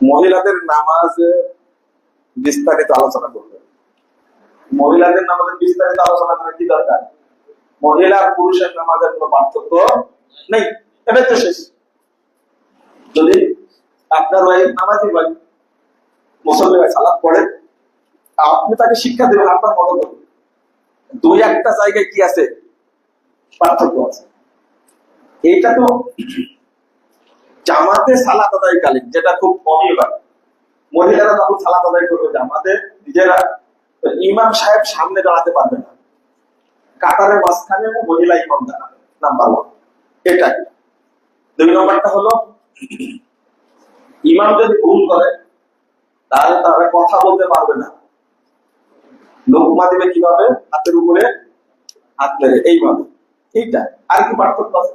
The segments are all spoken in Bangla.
মহিলাদের নামাজ বিস্তারিত আলোচনা করবে। মহিলাদের নামাজের বিস্তারিত আলোচনা করার কি দরকার? মহিলা পুরুষের নামাজের কোনো পার্থক্য নেই। এটা তো শেষ। যদি আপনার ওই নামাজি ভাই মুসল্লি ভাই সালাদ পড়ে, আপনি তাকে শিক্ষা দেবেন, আপনার মতো করে দুই একটা জায়গায় কি আছে? পার্থক্য আছে। এইটা তো জামাতে সালাত আদায়কালীন যেটা খুব কমই হয়। মহিলারা তখন সালাত আদায় করবে জামাতে, নিজেরা। ইমাম সাহেব সামনে দাঁড়াতে পারবে না। কাতারের মাঝখানে মহিলা ইমাম দাঁড়াবে নাম্বার ওয়ান এটাই। দুই নম্বরটা হলো, ইমাম যদি ভুল করে, তাহলে তারা কথা বলতে পারবে না। লোকমা দেবে কীভাবে? হাতের উপরে হাত মেরে, এইভাবে। এইটা আর কি পার্থক্য আছে?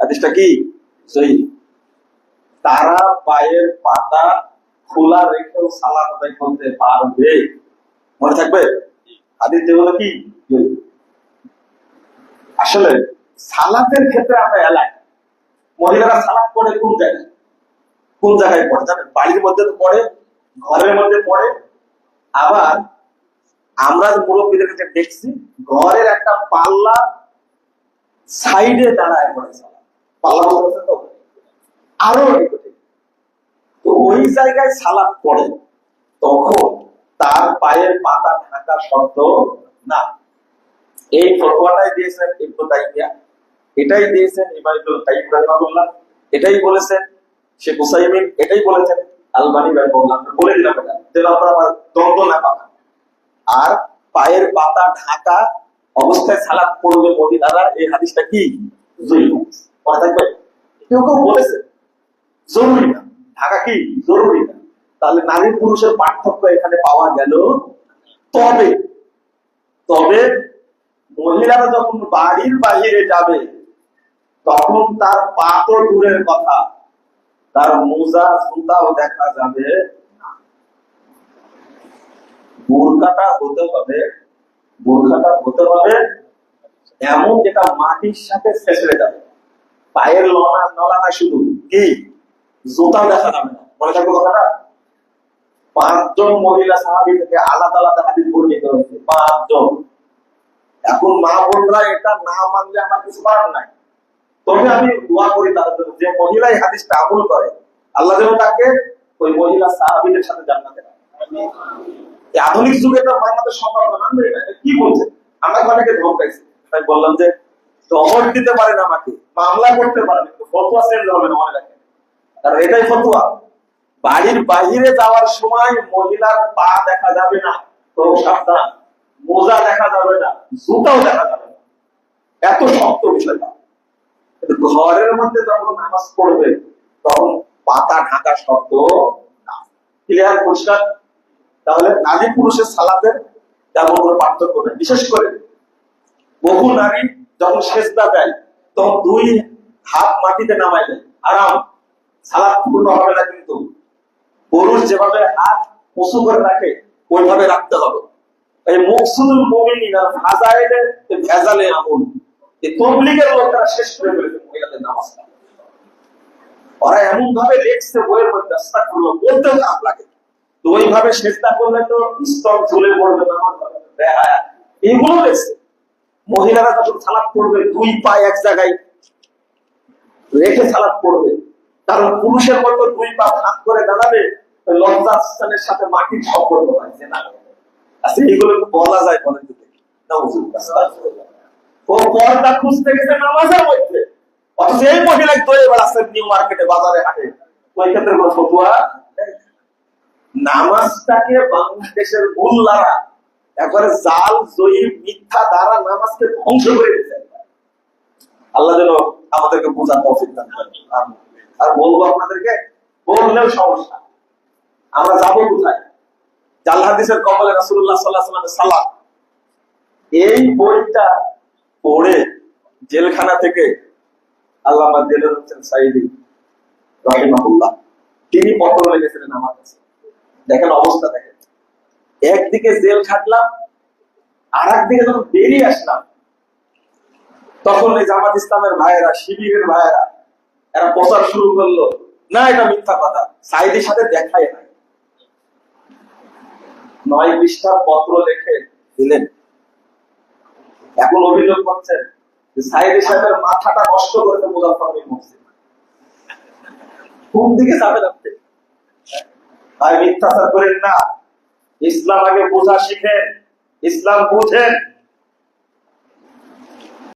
হাদিসটা কি? জয়ী তারা পায়ের পাতা খোলা রেখেও সালাদ আদায় করতে পারবে। মনে থাকবে? হাদিস হলো কি? আসলে সালাতের ক্ষেত্রে আমরা এলাই মহিলারা সালাদ পড়ে কোন জায়গায়? কোন জায়গায় পড়ে? জানেন, বাড়ির মধ্যে তো পড়ে, ঘরের মধ্যে পড়ে। আবার আমরা মুরব্বীদের কাছে দেখছি, ঘরের একটা পাল্লা সাইডে দাঁড়ায় পড়ে আরও তো ওই জায়গায় সালাদ পড়ে, তখন তার পায়ের পাতা ঢাকা শব্দ না। এই ফতোয়াটাই দিয়েছেন তাইমিয়া। এটাই দিয়েছেন এটাই বলেছেন শেখ হুসাইমিন এটাই বলেছেন আলবানি আমরা বলে দিলাম যেন আমরা আবার দ্বন্দ্ব না পাবো আর পায়ের পাতা ঢাকা অবস্থায় সালাদ পড়বে মহিলারা এই হাদিসটা কি? হাদিস। মনে থাকবে? কেউ কেউ বলেছে, জরুরি না। ঢাকা কি? জরুরি না। তাহলে নারী পুরুষের পার্থক্য এখানে পাওয়া গেল। তবে তবে মহিলারা যখন বাড়ির যাবে, তখন তার দূরের কথা। তার মোজা, জুতাও দেখা যাবে না। বোরকাটা হতে হবে বোরকাটা হতে হবে এমন যেটা মাটির সাথে ছেঁচড়ে যাবে। পায়ের লনা নলানা শুধু। কি? জুতাও দেখা যাবে না। মনে থাকবে কথাটা? পাঁচজন মহিলা সাহাবি থেকে আলাদা আলাদা হাদিস বর্ণিত হয়েছে। পাঁচজন। এখন মা বোনরা এটা না মানলে আমার কিছু করার নাই। তবে আমি দোয়া করি তাদের জন্য, যে মহিলা এই হাদিসটা আমল করে, আল্লাহ যেন তাকে ওই মহিলা সাহাবিদের সাথে জান্নাতে। আধুনিক যুগে তো বাংলাদেশ সম্ভব না কি বলছে? আমরা অনেকে ধমকাইছি। আমি বললাম যে দমর দিতে পারে না আমাকে মামলা করতে পারে না, কিন্তু ফতোয়া চেঞ্জ হবে না মনে কারণ এটাই ফতোয়া। বাড়ির বাহিরে যাওয়ার সময় মহিলার পা দেখা যাবে না তো সাবধান। মোজা দেখা যাবে না জুতাও দেখা যাবে না। এত শক্ত বিষয়টা। ঘরের মধ্যে যখন নামাজ পড়বে তখন পাতা ঢাকা শব্দ না। ক্লিয়ার পরিষ্কার? তাহলে নারী পুরুষের সালাতের তেমন কোনো পার্থক্য নেই। বিশেষ করে বহু নারী যখন সেজদা দেয়, তখন দুই হাত মাটিতে আরাম। সালাদ পূর্ণ হবে না কিন্তু। পুরুষ যেভাবে হাত উঁচু করে রাখে, ওইভাবে রাখতে হবে। এই ফাজাইলে ভেজালে আমল। এই তবলিগের শেষ করে মহিলাদের নামাজটা ওরা এমন ভাবে লিখছে বইয়ের মধ্যে খারাপ লাগে তো ওইভাবে চেষ্টা করলে তো স্তর ঝুলে পড়বে লেখছে। মহিলারা যখন সালাদ করবে দুই পা এক জায়গায় রেখে সালাদ করবে কারণ পুরুষের মতো দুই পা হাত করে দাঁড়াবে লজ্জাস্থানের সাথে মাটির সম্পর্ক হয়, যে না আচ্ছা বলা যায় বলেন আস্তাগফিরুল্লাহ। ও পর্দা খুঁজতে গেছে নামাজের মধ্যে। অথচ এই মহিলা নিউ মার্কেটে, বাজারে হাটে। ওই ক্ষেত্রে নামাজটাকে বাংলাদেশের মোল্লারা একবারে জাল, জয়ী, মিথ্যা, দ্বারা নামাজকে ধ্বংস করে দিয়েছে। আল্লাহ যেন আমাদেরকে বোঝার তৌফিক দান আর বলব আপনাদেরকে, বললেও সমস্যা আমরা যাব কোথায়? জাল হাদিসের কবলে রাসূলুল্লাহ সাল্লাল্লাহু আলাইহি এই বইটা পড়ে জেলখানা থেকে আল্লামা জেলের হোসেন সাইদি রহিমাহুল্লাহ, তিনি পত্র লিখেছিলেন আমার কাছে। দেখেন অবস্থা দেখেন। একদিকে জেল খাটলাম আর একদিকে যখন বেরিয়ে আসলাম, তখন এই জামাত ইসলামের ভাইয়েরা, শিবিরের ভাইয়েরা, এরা প্রচার শুরু করল। না, এটা মিথ্যা কথা, সাইদির সাথে দেখাই নাই। নয় পৃষ্ঠা পত্র লিখে দিলেন। এখন অভিযোগ করছেন যে সাইদি সাহেবের মাথাটা নষ্ট করে মুজাফর বিন মুহসিন কোন দিকে যাবেন আপনি? ভাই, মিথ্যাচার করেন না। ইসলাম আগে বোঝা শিখেন ইসলাম বুঝেন।